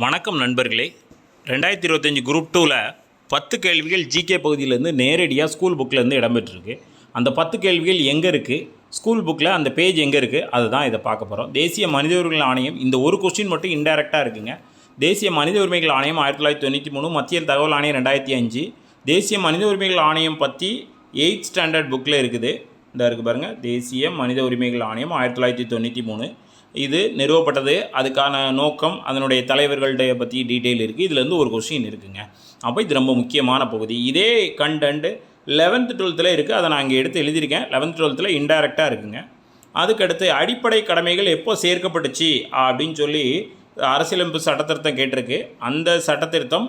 வணக்கம் நண்பர்களே. ரெண்டாயிரத்தி இருபத்தஞ்சி குரூப் டூவில் பத்து கேள்விகள் ஜிகே பகுதியிலேருந்து நேரடியாக ஸ்கூல் புக்கிலேருந்து இடம்பெற்றிருக்கு. அந்த பத்து கேள்விகள் எங்கே இருக்குது ஸ்கூல் புக்கில் அந்த பேஜ் எங்கே இருக்குது அதுதான் இதை பார்க்க போகிறோம் தேசிய மனித உரிமைகள் ஆணையம் இந்த ஒரு கொஸ்டின் மட்டும் இன்டெரக்டாக இருக்குங்க. தேசிய மனித உரிமைகள் ஆணையம் ஆயிரத்தி தொள்ளாயிரத்தி தொண்ணூற்றி மூணு மத்திய தகவல் ஆணையம் ரெண்டாயிரத்தி அஞ்சு தேசிய மனித உரிமைகள் ஆணையம் பற்றி எயிட் ஸ்டாண்டர்ட் புக்கில் இருக்குது. இந்த இருக்குது பாருங்கள் தேசிய மனித உரிமைகள் ஆணையம் ஆயிரத்தி தொள்ளாயிரத்தி தொண்ணூற்றி மூணு. இது நிறுவப்பட்டது. அதுக்கான நோக்கம் அதனுடைய தலைவர்கள்டைய பற்றி டீட்டெயில் இருக்குது இதுலேருந்து ஒரு கொஸ்டின் இருக்குங்க. அப்போ இது ரொம்ப முக்கியமான பகுதி. இதே கண்டென்ட் லெவன்த்து டுவெல்த்தில் இருக்குது அதை நான் இங்கே எடுத்து எழுதியிருக்கேன். லெவன்த் டுவெல்த்தில் இன்டைரக்டாக இருக்குங்க. அதுக்கடுத்து அடிப்படை கடமைகள் எப்போ சேர்க்கப்பட்டுச்சு அப்படின்னு சொல்லி அரசியலமைப்பு சட்டத்திருத்தம் கேட்டிருக்கு. அந்த சட்டத்திருத்தம்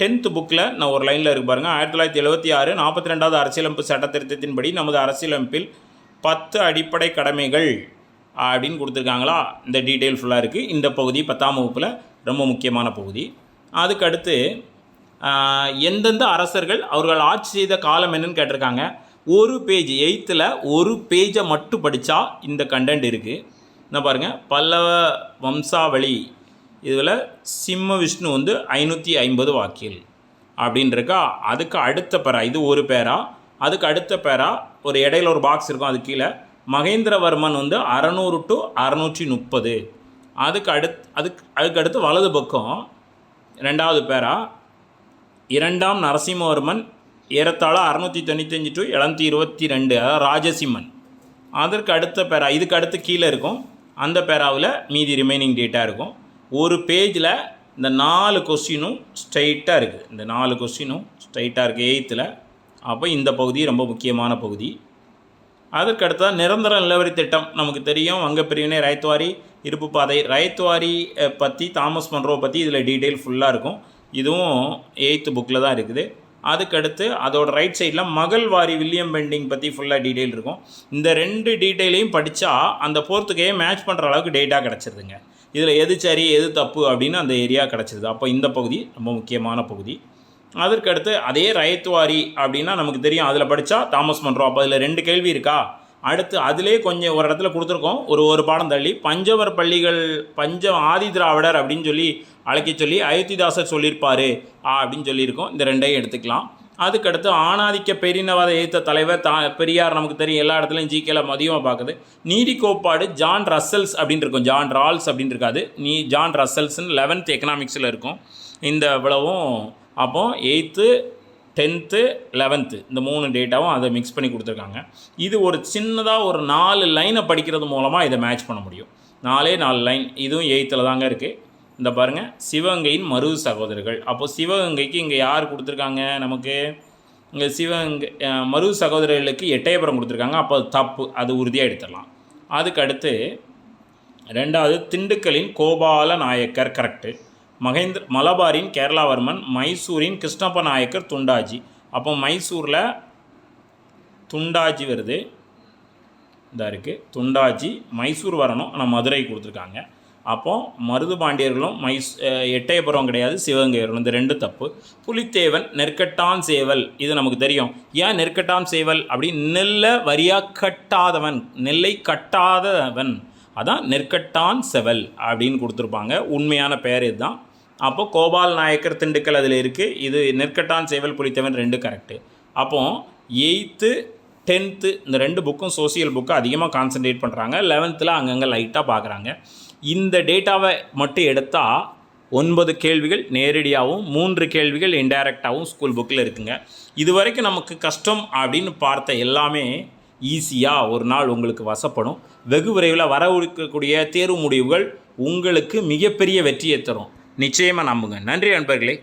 டென்த்து புக்கில் நான் ஒரு லைனில் இருக்கு பாருங்கள் ஆயிரத்தி தொள்ளாயிரத்தி எழுபத்தி ஆறு நாற்பத்தி ரெண்டாவது அரசியலமைப்பு சட்டத்திருத்தத்தின்படி நமது அரசியலமைப்பில் பத்து அடிப்படை கடமைகள் அப்படின்னு கொடுத்துருக்காங்களா? இந்த டீட்டெயில் ஃபுல்லாக இருக்குது இந்த பகுதி பத்தாம் வகுப்பில் ரொம்ப முக்கியமான பகுதி. அதுக்கடுத்து எந்தெந்த அரசர்கள் அவர்கள் ஆட்சி செய்த காலம் என்னன்னு கேட்டிருக்காங்க. ஒரு பேஜ் எயித்தில் ஒரு பேஜை மட்டும் படித்தா இந்த கண்டென்ட் இருக்குது என்ன பாருங்கள் பல்லவ வம்சாவளி இதில் சிம்ம விஷ்ணு வந்து ஐநூற்றி ஐம்பது வாக்கில் அப்படின்னு இருக்கா? அதுக்கு அடுத்த பேரா இது ஒரு பேரா? அதுக்கு அடுத்த பேரா ஒரு இடையில ஒரு பாக்ஸ் இருக்கும் அது கீழே. மகேந்திரவர்மன் வந்து அறநூறு டு அறநூற்றி முப்பது. அதுக்கு அடுத் அதுக்கு அதுக்கு அடுத்து வலது பக்கம் ரெண்டாவது பேரா இரண்டாம் நரசிம்மவர்மன் ஏறத்தாழ அறநூற்றி தொண்ணூத்தஞ்சு டு எழுநூற்றி இருபத்தி ரெண்டு அதாவது ராஜசிம்மன். அதற்கு அடுத்த பேரா இதுக்கு அடுத்து கீழே இருக்கும் அந்த பேராவில் மீதி ரிமைனிங் டேட்டாக இருக்கும். ஒரு பேஜில் இந்த நாலு கொஸ்டினும் ஸ்ட்ரைட்டாக இருக்குது இந்த நாலு கொஸ்டினும் ஸ்ட்ரைட்டாக இருக்குது எயித்தில் அப்போ இந்த பகுதி ரொம்ப முக்கியமான பகுதி. அதற்கடுத்ததாக நிரந்தர நிலவரி திட்டம். நமக்கு தெரியும் வங்க பிரிவினை ரயத்வாரி இருப்பு பாதை ரயத்வாரி பற்றி தாமஸ் மன்ரோ பற்றி இதில் டீட்டெயில் ஃபுல்லாக இருக்கும். இதுவும் எயித்து புக்கில் தான் இருக்குது. அதுக்கடுத்து அதோட ரைட் சைடில் மகள்வாரி வில்லியம் பெண்டிங் பற்றி ஃபுல்லாக டீட்டெயில் இருக்கும். இந்த ரெண்டு டீட்டெயிலையும் படித்தா அந்த போர்த்துக்கையே மேட்ச் பண்ணுற அளவுக்கு டேட்டா கிடச்சிருதுங்க. இதில் எது சரி எது தப்பு அப்படின்னு அந்த ஏரியா கிடச்சிருது. அப்போ இந்த பகுதி ரொம்ப முக்கியமான பகுதி. அதற்கடுத்து அதே ரயத்துவாரி அப்படின்னா நமக்கு தெரியும். அதில் படித்தா தாமஸ் மன்றோ அப்போ அதில் ரெண்டு கேள்வி இருக்கா? அடுத்து அதிலே கொஞ்சம் ஒரு இடத்துல கொடுத்துருக்கோம். ஒரு ஒரு பாடம் தள்ளி பஞ்சவர் பள்ளிகள் பஞ்சம் ஆதி திராவிடர் அப்படின்னு சொல்லி அழைக்க சொல்லி அயோத்திதாசர் சொல்லியிருப்பார் ஆ, அப்படின்னு சொல்லியிருக்கோம். இந்த ரெண்டையும் எடுத்துக்கலாம். அதுக்கடுத்து ஆணாதிக்க பெரினவாத எதிர்த்த தலைவர் தா பெரியார் நமக்கு தெரியும். எல்லா இடத்துலையும் ஜிகேல மதியமாக பார்க்குது. நீதி கோட்பாடு ஜான் ரசல்ஸ் அப்படின்னு இருக்கும். ஜான் ரால்ஸ் அப்படின்னு இருக்காது. நீ ஜான் ரசல்ஸ்னு லெவன்த் எக்கனாமிக்ஸில் இருக்கும். இந்த இவ்வளவும் அப்போது எயித்து டென்த்து லெவன்த்து இந்த மூணு டேட்டாவும் அதை மிக்ஸ் பண்ணி கொடுத்துருக்காங்க. இது ஒரு சின்னதாக ஒரு நாலு லைனை படிக்கிறது மூலமாக இதை மேட்ச் பண்ண முடியும். நாலே நாலு லைன் இதுவும் எயித்தில் தாங்க இருக்குது இந்த பாருங்கள் சிவகங்கையின் மருது சகோதரர்கள். அப்போது சிவகங்கைக்கு இங்கே யார் கொடுத்துருக்காங்க நமக்கு? இங்கே சிவகங்கை மறு மருது சகோதரர்களுக்கு எட்டயபுரம் கொடுத்துருக்காங்க. அப்போ அது தப்பு. அது உறுதியாக எடுத்துடலாம். அதுக்கு அடுத்து ரெண்டாவது திண்டுக்கலின் கோபால நாயக்கர் கரெக்டு மகேந்திர மலபாரின் கேரளாவர்மன் மைசூரின் கிருஷ்ணப்ப நாயக்கர் துண்டாஜி. அப்போ மைசூரில் துண்டாஜி வருது. இதாக இருக்குது துண்டாஜி மைசூர் வரணும். ஆனால் மதுரை கொடுத்துருக்காங்க. அப்போது மருது பாண்டியர்களும் மைஸ் எட்டயபுரம் கிடையாது சிவகங்கையரும் இந்த ரெண்டு தப்பு. புலித்தேவன் நெற்கட்டான் சேவல். இது நமக்கு தெரியும். ஏன் நெற்கட்டான் சேவல்? அப்படின்னு நெல்லை வரியாக கட்டாதவன் நெல்லை கட்டாதவன். அதான் நெற்கட்டான் செவல் அப்படின்னு கொடுத்துருப்பாங்க. உண்மையான பெயர் இதுதான். அப்போ கோபால் நாயக்கர் திண்டுக்கல் அதில் இருக்குது இது நெற்கட்டான் சேவல் புலித்தவன் ரெண்டு கரெக்டு அப்போது எயித்து டென்த்து இந்த ரெண்டு புக்கும் சோசியல் புக்கு அதிகமாக கான்சன்ட்ரேட் பண்ணுறாங்க லெவன்த்தில் அங்கங்கே லைட்டாக பார்க்குறாங்க இந்த டேட்டாவை மட்டும் எடுத்தால் ஒன்பது கேள்விகள் நேரடியாகவும் மூன்று கேள்விகள் இன்டைரக்டாகவும் ஸ்கூல் புக்கில் இருக்குங்க. இது வரைக்கும் நமக்கு கஷ்டம் அப்படின்னு பார்த்த எல்லாமே ஈஸியாக ஒரு நாள் உங்களுக்கு வசப்படும். வெகு விரைவில் வர இருக்கக்கூடிய தேர்வு முடிவுகள் உங்களுக்கு மிகப்பெரிய வெற்றியை தரும். நிச்சயமாக நம்புங்க. நன்றி நண்பர்களே